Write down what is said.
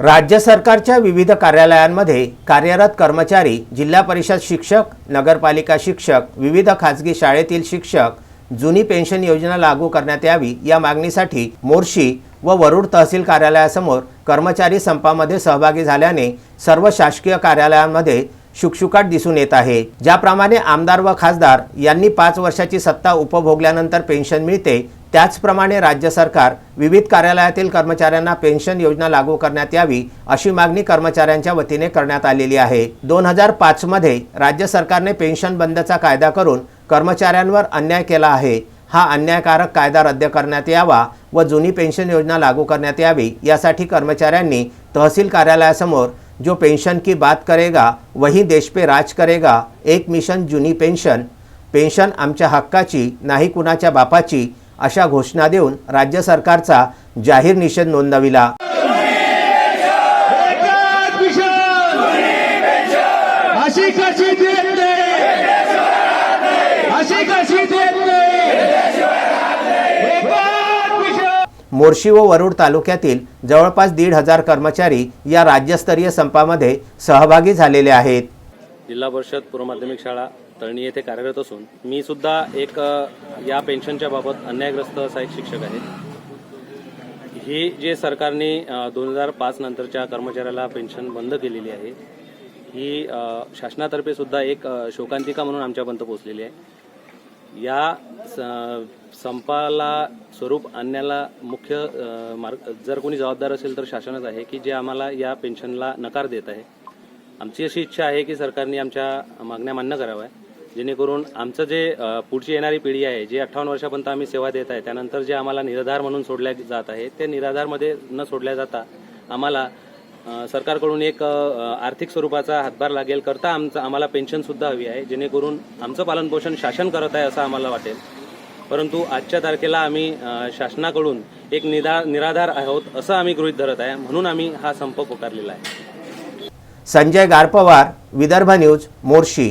राज्य सरकारच्या विविध कार्यालयांमध्ये कार्यरत कर्मचारी जिल्हा परिषद शिक्षक नगरपालिका शिक्षक विविध खाजगी शाळेतील शिक्षक जुनी पेन्शन योजना लागू करण्यात यावी या मागणीसाठी मोर्शी व वरुड तहसील कार्यालयासमोर कर्मचारी संपामध्ये सहभागी झाल्याने सर्व शासकीय कार्यालयांमध्ये शुकशुकाट दिसून येत आहे. ज्याप्रमाणे आमदार व खासदार यांनी पाच वर्षाची सत्ता उपभोगल्यानंतर पेन्शन मिळते त्याचप्रमाणे राज्य सरकार विविध कार्यालयातील कर्मचाऱ्यांना पेन्शन योजना लागू करण्यात यावी अशी मागणी कर्मचाऱ्यांच्या वतीने करण्यात आलेली आहे. दोन हजार पाचमध्ये राज्य सरकारने पेन्शन बंदचा कायदा करून कर्मचाऱ्यांवर अन्याय केला आहे. हा अन्यायकारक कायदा रद्द करण्यात यावा व जुनी पेन्शन योजना लागू करण्यात यावी यासाठी कर्मचाऱ्यांनी तहसील कार्यालयासमोर जो पेन्शन की बात करेगा वही देश पे राज करेगा एक मिशन जुनी पेन्शन पेन्शन आमच्या हक्काची नाही कुणाच्या बापाची अशा घोषणा देऊन राज्य सरकारचा जाहीर निषेध नोंदविला. मोर्शी व वरुड तालुक्यातील जवळपास दीड हजार कर्मचारी या राज्यस्तरीय संपामध्ये सहभागी झालेले आहेत. जिल्हा परिषद पूर्वमाध्यमिक शाळा तळणी येथे कार्यरत असून मी सुद्धा एक या पेन्शनच्या बाबत अन्यायग्रस्त असा एक शिक्षक आहे. ही जे सरकारने दोन हजार पाच नंतरच्या कर्मचाऱ्याला पेन्शन बंद केलेली आहे ही शासनातर्फे सुद्धा एक शोकांतिका म्हणून आमच्यापर्यंत पोहोचलेली आहे. या स- संपाला स्वरूप आणण्याला मुख्य मार्ग जर कोणी जबाबदार असेल तर शासनच आहे की जे आम्हाला या पेन्शनला नकार देत आहे. आमची अशी इच्छा आहे की सरकारने आमच्या मागण्या मान्य कराव्या. जेणेकरून आमचं जे पुढची येणारी पिढी आहे जे अठ्ठावन्न वर्षापर्यंत आम्ही सेवा देत आहे त्यानंतर जे आम्हाला निराधार म्हणून सोडल्या जात आहे ते निराधारमध्ये न सोडल्या जाता आम्हाला सरकारकडून एक आर्थिक स्वरूपाचा हातभार लागेल करता आमचं आम्हाला पेन्शनसुद्धा हवी आहे जेणेकरून आमचं पालनपोषण शासन करत आहे असं आम्हाला वाटेल. परंतु आजच्या तारखेला आम्ही शासनाकडून एक निधा निराधार आहोत असं आम्ही गृहीत धरत आहे म्हणून आम्ही हा संप पुकारलेला आहे. संजय गारपवार विदर्भ न्यूज मोर्शी.